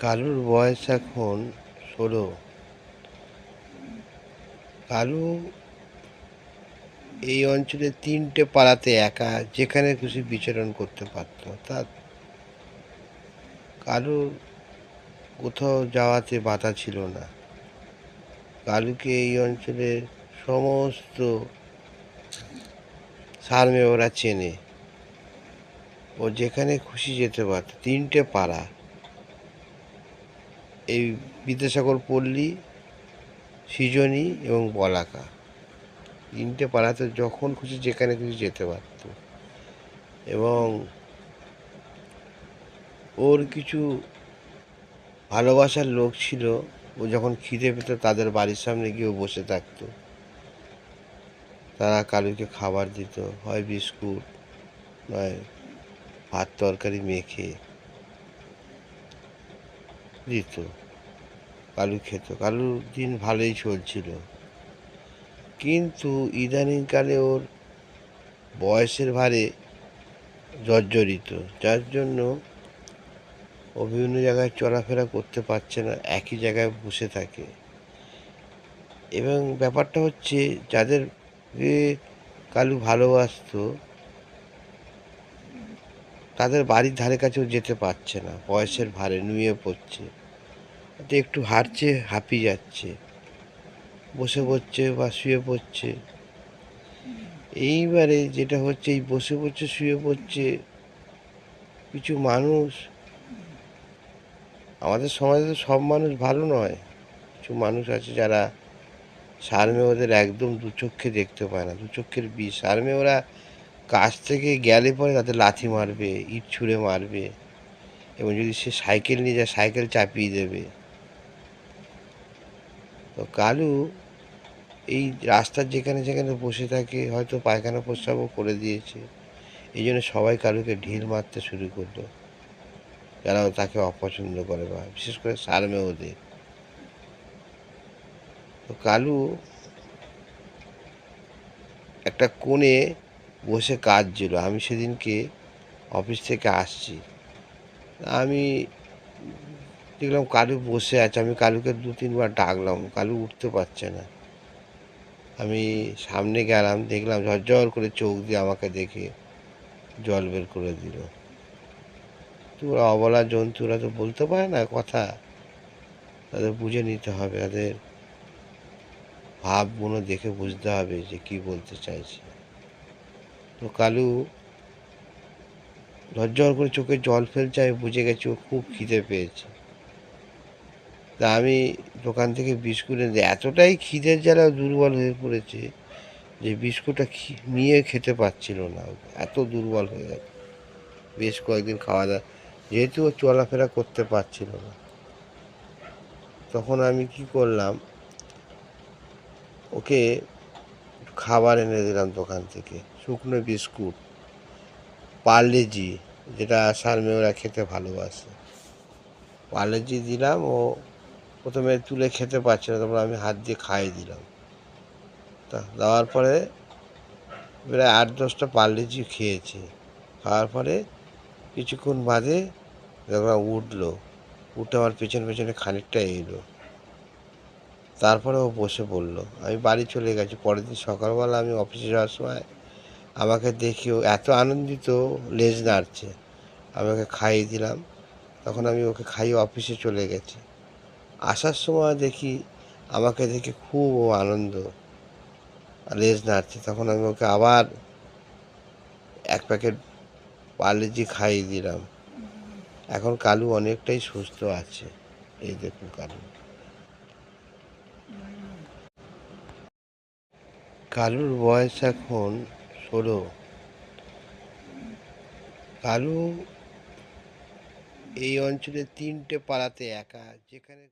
কালুর বয়স এখন ষোলো। কালু এই অঞ্চলে তিনটে পাড়াতে একা, যেখানে খুশি বিচরণ করতে পারত। তার কালুর কোথাও যাওয়াতে বাধা ছিল না। কালুকে এই অঞ্চলের সমস্ত সারমে ওরা চেনে। ও যেখানে খুশি যেতে পারত। তিনটে পাড়া। এই বিদ্যাসাগর পল্লী, সৃজনী এবং বলাকা। তিনটে পাড়াতে যখন খুশি যেখানে খুশি যেতে পারত। এবং ওর কিছু ভালোবাসার লোক ছিল, ও যখন খিদে পেত তাদের বাড়ির সামনে গিয়ে বসে থাকতো। তারা কালুকে খাবার দিত, হয় বিস্কুট, নয় ভাত তরকারি মেখে। দিত। কালু খেত। কালুর দিন ভালোই চলছিল। কিন্তু ইদানিংকালে ওর বয়সের ভারে জর্জরিত। যার জন্য ও বিভিন্ন জায়গায় চলাফেরা করতে পারছে না, একই জায়গায় বসে থাকে। এবং ব্যাপারটা হচ্ছে, যাদের কালু ভালোবাসতো, তাদের বাড়ির ধারে কাছেও যেতে পারছে না। বয়সের ভারে নুয়ে পড়ছে। তো একটু হারছে হাঁপিয়ে যাচ্ছে। বসে পড়ছে বা শুয়ে পড়ছে। এইবারে যেটা হচ্ছে, এই বসে পড়ছে, শুয়ে পড়ছে, কিছু মানুষ, আমাদের সমাজে তো সব মানুষ ভালো নয়। কিছু মানুষ আছে যারা সারমে ওদের একদম দু চক্ষে দেখতে পায় না, দু চক্ষের বিষ। সারমে ওরা কাছ থেকে গেলে পরে তাদের লাথি মারবে, ইট ছুঁড়ে মারবে, এবং যদি সে সাইকেল নিয়ে যায়, সাইকেল চাপিয়ে দেবে। তো কালু এই রাস্তার যেখানে যেখানে বসে থাকে, হয়তো পায়খানা প্রস্রাবও করে দিয়েছে। এই জন্য সবাই কালুকে ঢিল মারতে শুরু করল। যারা তাকে অপছন্দ করে বা বিশেষ করে সারমে ওদের। তো কালু একটা কোণে বসে কাঁদছিল। আমি সেদিনকে অফিস থেকে আসছি। আমি দেখলাম কালু বসে আছে। আমি কালুকে দু, তিনবার ডাকলাম। কালু উঠতে পারছে না। আমি সামনে গেলাম, দেখলাম ঝরঝর করে চোখ দিয়ে আমাকে দেখে জল বের করে দিল। তোরা অবলা জন্তুরা তো বলতে পারে না কথা। তাদের বুঝে নিতে হবে। তাদের ভাবগুলো দেখে বুঝতে হবে যে কি বলতে চাইছে। তো কালু ঝরঝর করে চোখে জল ফেলছে, আমি বুঝে গেছি ও খুব খিদে পেয়েছে। তা আমি দোকান থেকে বিস্কুট এনে এতটাই খিদের জ্বালা দুর্বল হয়ে পড়েছে যে বিস্কুটটা নিয়ে খেতে পারছিল না। এত দুর্বল হয়ে গেছে। বেশ কয়েকদিন খাওয়া দাওয়া, যেহেতু ও চলাফেরা করতে পারছিল না। তখন আমি কি করলাম, ওকে খাবার এনে দিলাম দোকান থেকে। শুকনো বিস্কুট পার্লেজি যেটা সারমে ওরা খেতে ভালোবাসে। পার্লেজি দিলাম, ও প্রথমে তুলে খেতে পারছে না, তারপর আমি হাত দিয়ে খাইয়ে দিলাম। তা দেওয়ার পরে প্রায় আট দশটা পার্লেজি খেয়েছে, খাওয়ার পরে কিছুক্ষণ বাদে দেখলাম উঠল, উঠে আমার পেছনে পেছনে খানিকটা এলো। তারপরে ও বসে পড়ল। আমি বাড়ি চলে গেছি, পরের দিন সকালবেলা আমি অফিসে যাওয়ার সময় আমাকে দেখি ও এত আনন্দিত লেজ নাড়ছে। আমাকে খাইয়ে দিলাম, তখন আমি ওকে খাইয়ে অফিসে চলে গেছি। আসার সময় দেখি আমাকে দেখে খুব ও আনন্দ লেজ নাড়ছে। তখন আমি ওকে আবার এক প্যাকেট পার্লেজি খাইয়ে দিলাম। এখন কালু অনেকটাই সুস্থ আছে। এই দেখুন কালু। কালুর বয়স এখন ষোলো। কালু এই অঞ্চলে তিনটে পাড়াতে একা, যেখানে